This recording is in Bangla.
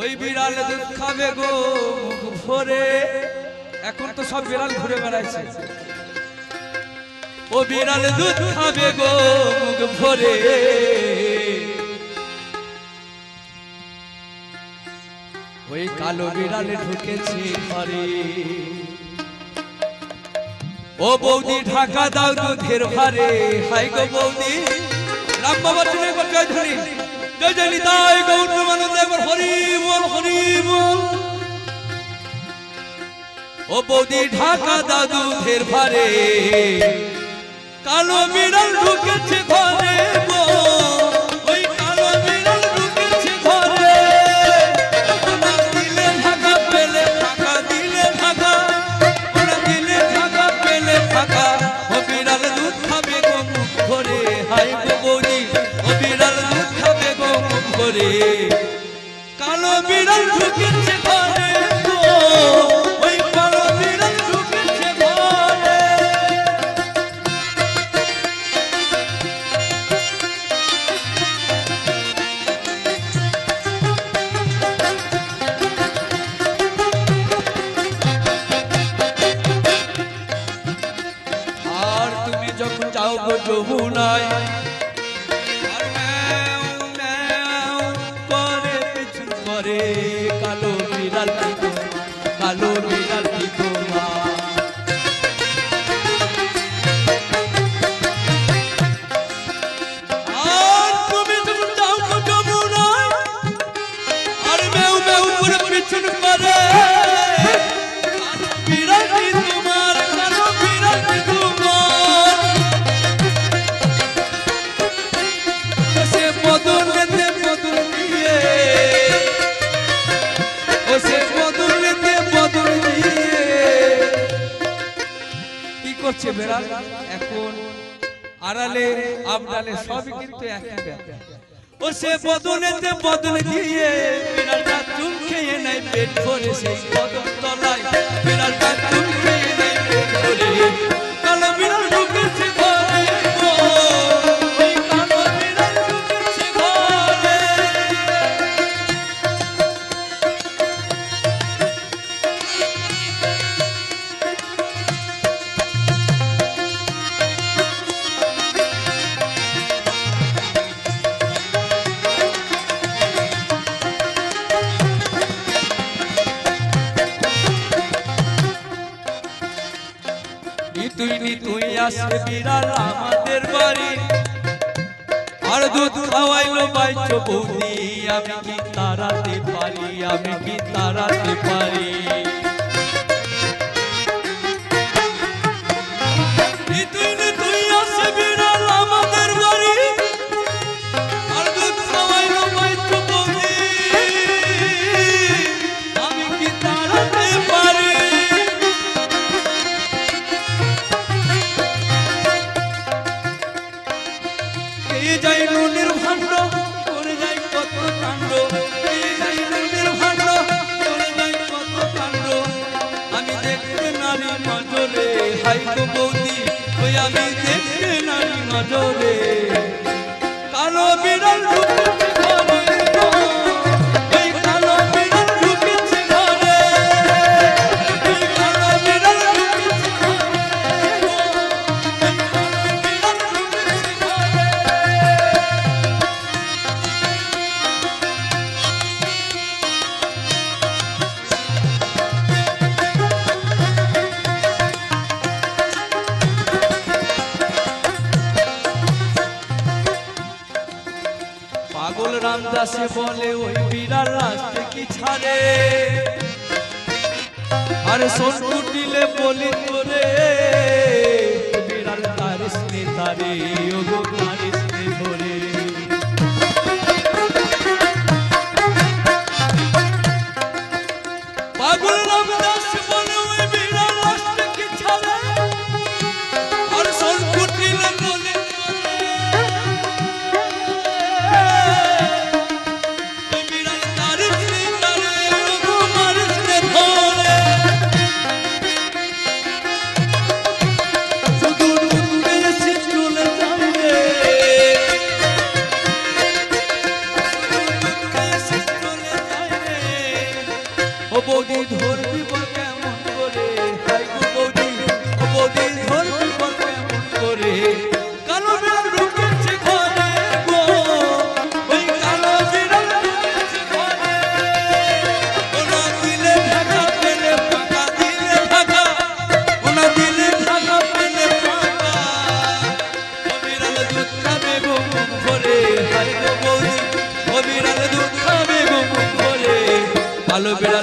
ওই বিড়াল খাবে গো, মুখ ভরে। এখন তো সব বিড়াল ঘুরে বেড়াইছে। ও বিড়াল দুধ খাবে গো, মুখ ভরে। ওই কালো বিড়াল ঢুকেছে ঘরে। ও বৌদি, ঢাকা দাও দুধের ভারে। হাই গো বৌদি, রাম বাবা তুমি একবার জয় ধরি ও বৌদি ঢাকা দাও দুধের ভারে কালো বিড়াল ঢুকেছে ঘরে পেলে ফাঁকা দিলে ঢাকা। ওনা দিলে পেলে ফাঁকা ও বিড়াল খাবে গো ভরে হাই গো ভরে কালো বিড়াল ঢুকেছে ঘরে ওই কালো বিড়াল ঢুকেছে ঘরে। আর তুমি যখন যাও যমুনায় করে কালো বিড়াল কালো করছে বেড়াল, এখন আড়ালে, আবডালে সবই কিন্তু একই ও সে বদলেতে বদল দিয়ে বেড়ালটা চুল খেয়ে নেয়, পেট ভরে সেই বদল তলায়। বিড়ালটা চুল নিতুই নিতুই আসে বিড়াল আমাদের বাড়ি। আর দুধ খাওয়াইলো বাইছো বৌদি, আমি কি তারাতে পারি, আমি কি তারাতে পারি? রামদাসে বলে, ওই বিড়াল রাস্তে কি ছাড়ে? আরে সোন দিলে বলি তোরে বিড়াল তার স্নে তারে কালো বিড়াল ঢুকে